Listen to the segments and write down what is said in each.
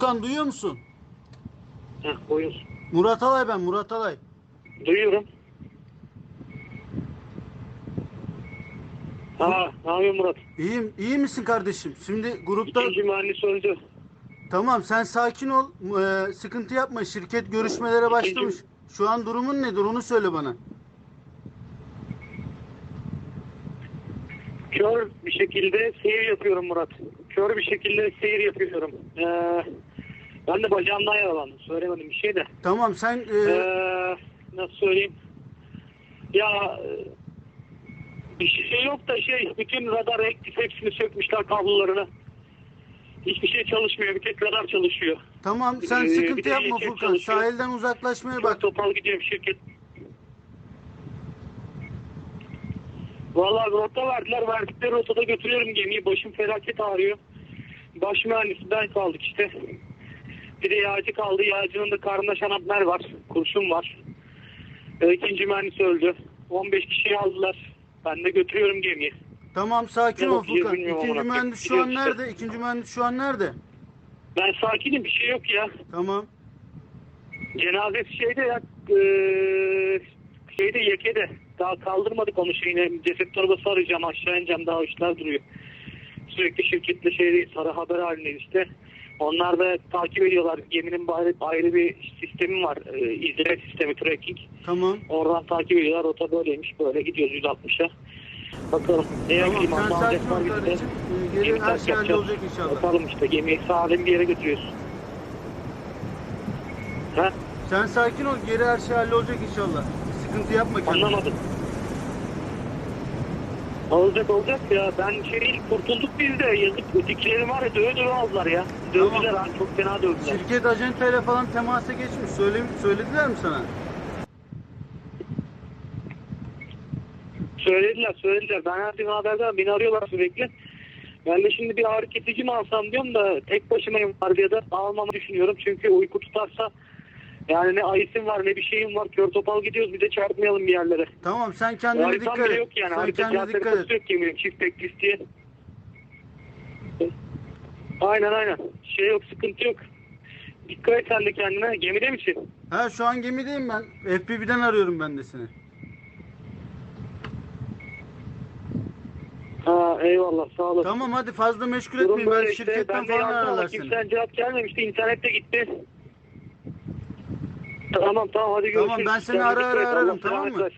Furkan duyuyor musun? Heh, buyur. Murat Alay ben Murat Alay. Duyuyorum. Ha, ne yapıyorsun Murat? İyiyim, iyi misin kardeşim? Şimdi grupta İkinci mühendis öldü. tamam sen sakin ol. Ee, sıkıntı yapma. Şirket görüşmelere başlamış. Şu an durumun nedir? Onu söyle bana. Kör bir şekilde seyir yapıyorum Murat. Kör bir şekilde seyir yapıyorum. Ee, ben de bacağımdan yaralandım. Söylemedim bir şey de. Tamam sen e, Ee, nasıl söyleyeyim? Ya e, bir şey yok da şey bütün radar aktif hepsini sökmüşler kablolarını. Hiçbir şey çalışmıyor. Bir tek radar çalışıyor. tamam sen Ee, sıkıntı yapma şirket Furkan. Sahilden uzaklaşmaya Bak bak. topal gidiyorum şirket. Vallahi rota verdiler. Verdikleri rotada götürüyorum gemiyi. Başım felaket ağrıyor. Baş mühendisinden kaldık işte. Bir de yağcı kaldı. Yağcının da karnında şanapner var. Kurşun var. Ee, İkinci mühendis öldü. 15 kişiyi aldılar. Ben de götürüyorum gemiyi. Tamam sakin ol Furkan. İkinci mühendis şu an gidiyoruz işte. nerede? İkinci mühendis şu an nerede? Ben sakinim. Bir şey yok ya. Tamam. Cenazesi şeyde ya eee, şeyde yekede daha kaldırmadık onu şeyine ceset torbası arayacağım aşağı ineceğim daha işler duruyor. Sürekli şirketle şeydeyiz sarı haber halindeyiz işte. Onlar da takip ediyorlar. Geminin ayrı, ayrı bir sistemi var. E, izleme sistemi tracking. Tamam. Oradan takip ediyorlar. Rota böyleymiş. Böyle gidiyoruz 160'a. Bakalım. Neye Tamam gideyim sen anlayacak sakin var. Ee, Gemi her şey hallolacak inşallah. Bakalım işte gemiyi sağlam bir yere götürüyoruz. Ha? Sen sakin ol. Geri her şey hallolacak inşallah. Sıkıntı yapma kendine. Anlamadım. Olacak olacak ya. Ben şey kurtulduk biz de. Yazık ötekileri var ya döve döve aldılar ya. Dövdüler Tamam. ha. Çok fena dövdüler. Şirket acenteyle falan temasa geçmiş. Söyle, söylediler mi sana? Söylediler söylediler. Ben her gün haberdar. Beni arıyorlar sürekli. Ben de şimdi bir ağrı kesici mi alsam diyorum da tek başımayım vardiyada almamı düşünüyorum. Çünkü uyku tutarsa yani ne ayısım var ne bir şeyim var. Kör topal gidiyoruz bir de çarpmayalım bir yerlere. Tamam sen kendine Haritam dikkat bile et. yok yani. Sen Harita kendine dikkat et. yok geminin. Çift tek diye. Aynen aynen. Şey yok sıkıntı yok. Dikkat et sen de kendine. Gemide misin? Ha şu an gemideyim ben. FPV'den arıyorum ben de seni. Ha eyvallah sağ olasın. Tamam hadi fazla meşgul Durum etmeyin. böyle Belki işte. şirketten Ben de falan yazdım ama ararlar seni. kimsenin cevap gelmemişti. İnternette gitti. Tamam tamam hadi görüşürüz. Tamam, ben seni ara ara ararım, tamam mı?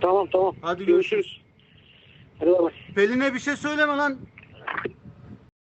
Tamam tamam. Hadi görüşürüz. Hadi bay bay. Pelin'e bir şey söyleme lan.